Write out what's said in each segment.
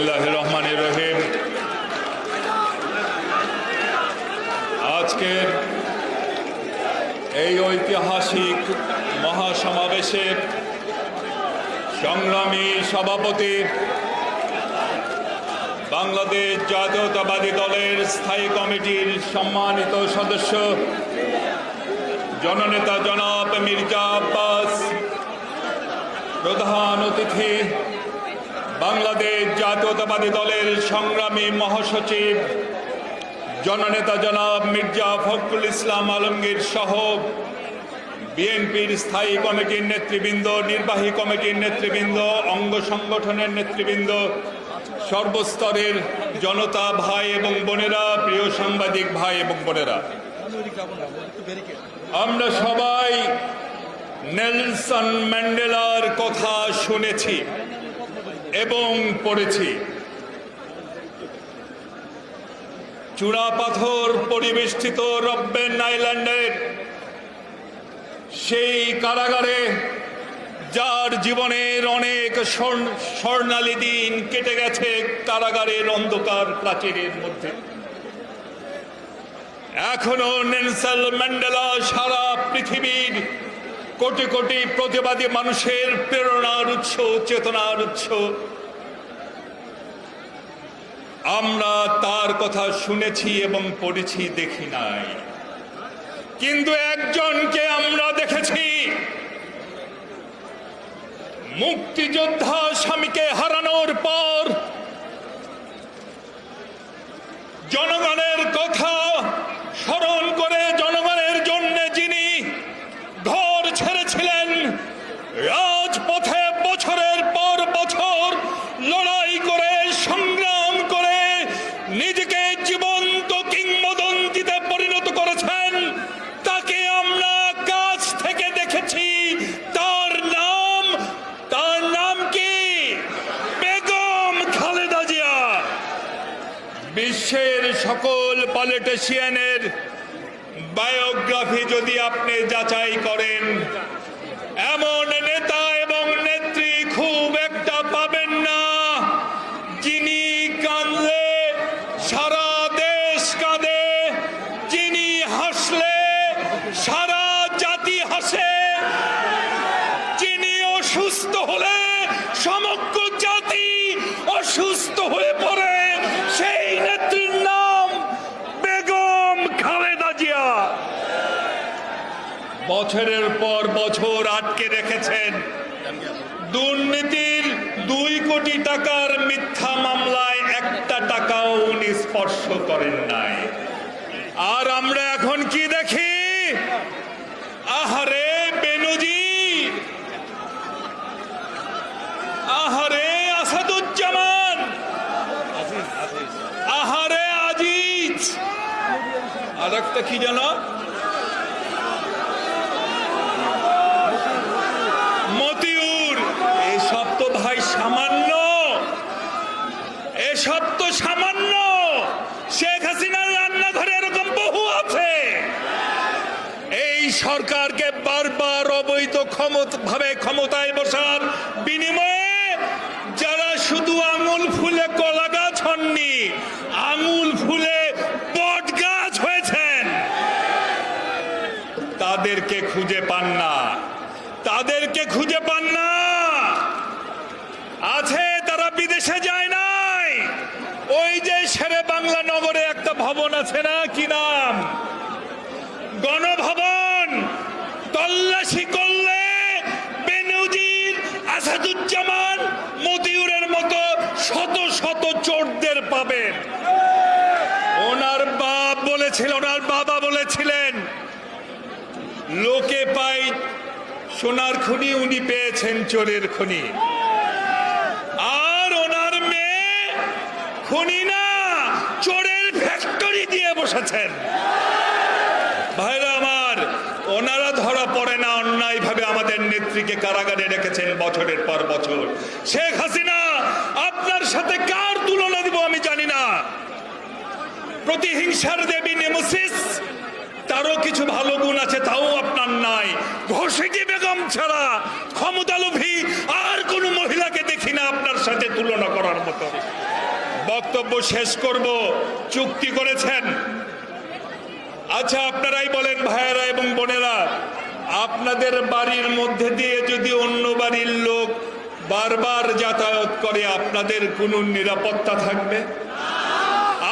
বিসমিল্লাহ রহমান রহিম আজকের এই ঐতিহাসিক মহাসমাবেশের সংগ্রামী সভাপতি বাংলাদেশ জাতীয়তাবাদী দলের স্থায়ী কমিটির সম্মানিত সদস্য জননেতা জনাব মির্জা আব্বাস, প্রধান অতিথি বাংলাদেশ জাতীয়তাবাদী দলের সংগ্রামী মহাসচিব, জননেতা জনাব মির্জা ফখরুল ইসলাম আলমগীর সহ বিএনপির স্থায়ী কমিটির নেতৃবৃন্দ, নির্বাহী কমিটির নেতৃবৃন্দ, অঙ্গ সংগঠনের নেতৃবৃন্দ, সর্বস্তরের জনতা ভাই এবং বোনেরা, প্রিয় সাংবাদিক ভাই এবং বোনেরা। আমরা সবাই নেলসন ম্যান্ডেলার কথা শুনেছি। এবং পড়েছি। চূড়াপাথর পরিবেষ্টিত রব্বেন আইল্যান্ডের সেই কারাগারে, যার জীবনের অনেক স্বর্ণ- স্বর্ণালী দিন কেটে গেছে কারাগারের অন্ধকার প্রাচীরের মধ্যে। এখনও নেলসন ম্যান্ডেলা সারা পৃথিবীর কোটি কোটি প্রতিবাদী মানুষের প্রেরণার উৎস, চেতনার উৎস। আমরা তার কথা শুনেছি এবং পড়েছি, দেখি নাই। কিন্তু একজনকে আমরা দেখেছি। মুক্তিযোদ্ধা স্বামীকে হারানোর বিশ্বের সকল পলিটিশিয়ানের বায়োগ্রাফি যদি আপনি যাচাই করেন এমন নেতা বছরের পর বছর আটকে রেখেছেন। দুর্নীতির দুই কোটি টাকার মিথ্যা মামলায় একটা টাকাও উনি স্পর্শ করেন নাই। আর আমরা এখন কি দেখি? আহারে বেনজির আহারে, আসাদুজ্জামান! আহারে, আজিজ! আর একটা কি জানো মতিউর এসব তো ভাই সামান্য। এসব তো সামান্য। শেখ হাসিনার রান্নাঘরে এরকম বহু আছে। এই সরকারকে বারবার অবৈধ ক্ষমতা ভাবে ক্ষমতায় বসার বিনিময়ে যারা শুধু আঙুল ফুলে কলা গাছ হননি, আঙুল ফুলে বট গাছ হয়েছেন, তাদেরকে খুঁজে পান না। তাদেরকে খুঁজে পান না। ভবন আছে না? কি নাম? গণভবন! তল্লাশি করলে বেনজির আসাদুজ্জামান মতিউরের মতো শত শত চোরদের পাবেন ওনার বাপ বলেছিল, ওনার বাবা বলেছিলেন, লোকে পাই সোনার খনি, উনি পেয়েছেন চোরের খনি আর ওনার মেয়ে খনি না চোরের ফ্যাক্টরি দিয়ে ভাইরা আমার, ওনারা ধরা পড়ে না অন্যায় ভাবে আমাদের নেত্রীকে কারাগারে রেখেছেন বছরের পর বছর। শেখ হাসিনা, আপনার সাথে কার তুলনা দিব আমি জানি না। প্রতিহিংসার দেবী নেমোসিস, তারও কিছু ভালো গুণ আছে, তাও আপনার নাই। ঘোষিটি বেগম ছাড়া ক্ষমতালোভী আর কোন মহিলাকে দেখি না আপনার সাথে তুলনা করার মতো। বক্তব্য শেষ করব, চুক্তি করেছেন। আচ্ছা আপনারাই বলেন ভাইয়েরা এবং বোনেরা, আপনাদের বাড়ির মধ্যে দিয়ে যদি অন্য বাড়ির লোক বারবার যাতায়াত করে, আপনাদের কোনো নিরাপত্তা থাকবে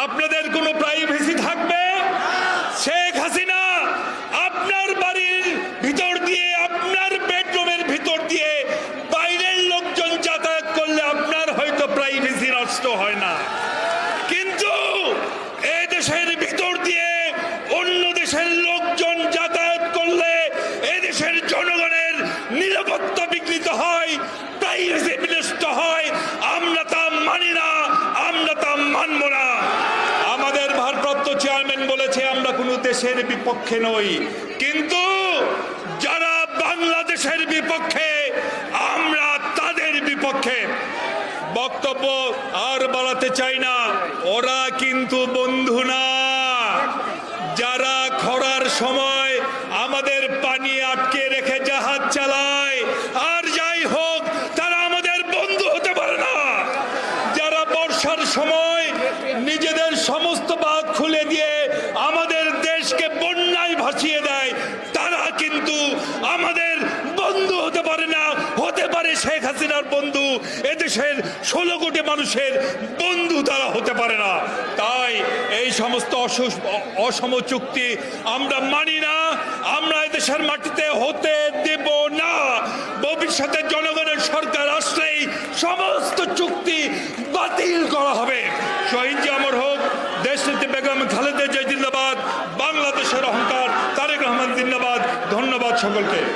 আপনাদের কোনো প্রাইভেসি থাকবে শেখ হাসিনা আপনার বাড়ির ভিতর দিয়ে আপনার বেডরুমের ভিতর দিয়ে বাইরের লোকজন যাতায়াত করলে আপনার হয়তো প্রাইভেসি নষ্ট হয় না কিন্তু এ দেশের ভিতর দিয়ে অন্য দেশের লোকজন যাতায়াত করলে এ দেশের জনগণের নিরাপত্তা বিঘ্নিত হয় প্রাইভেসি বিনষ্ট হয়। আমরা তা মানি না, আমরা তা মানব না। আমাদের ভারপ্রাপ্ত চেয়ারম্যান বলেছে, আমরা কোনো দেশের বিপক্ষে নই। কিন্তু যারা বাংলাদেশের বিপক্ষে, আমরা তাদের বিপক্ষে। বক্তব্য আর বাড়াতে চাই না, ওরা কিন্তু বন্ধু না। সময় আমাদের পানি আটকে রেখে জাহাজ চালায়। আর যাই হোক, তারা আমাদের বন্ধু হতে পারে না। যারা বর্ষার সময় নিজেদের সমস্ত বাঘ খুলে দিয়ে আমাদের দেশকে বন্যায় ভাসিয়ে দেয় তারা কিন্তু আমাদের বন্ধু হতে পারে না হতে পারে শেখ হাসিনার বন্ধু এদেশের ষোলো কোটি মানুষের বন্ধু তারা হতে পারে না। তাই এই সমস্ত অসু- অসম চুক্তি আমরা মানি না। আমরা এদেশের মাটিতে হতে দেব না। ভবিষ্যতে জনগণের সরকার আসলেই সমস্ত চুক্তি বাতিল করা হবে। শহীদ জামর হোক দেশনীতি বেগম খালেদা জিয়া জিন্দাবাদ, বাংলাদেশের অহংকার, তারেক রহমান জিন্দাবাদ। ধন্যবাদ সকলকে।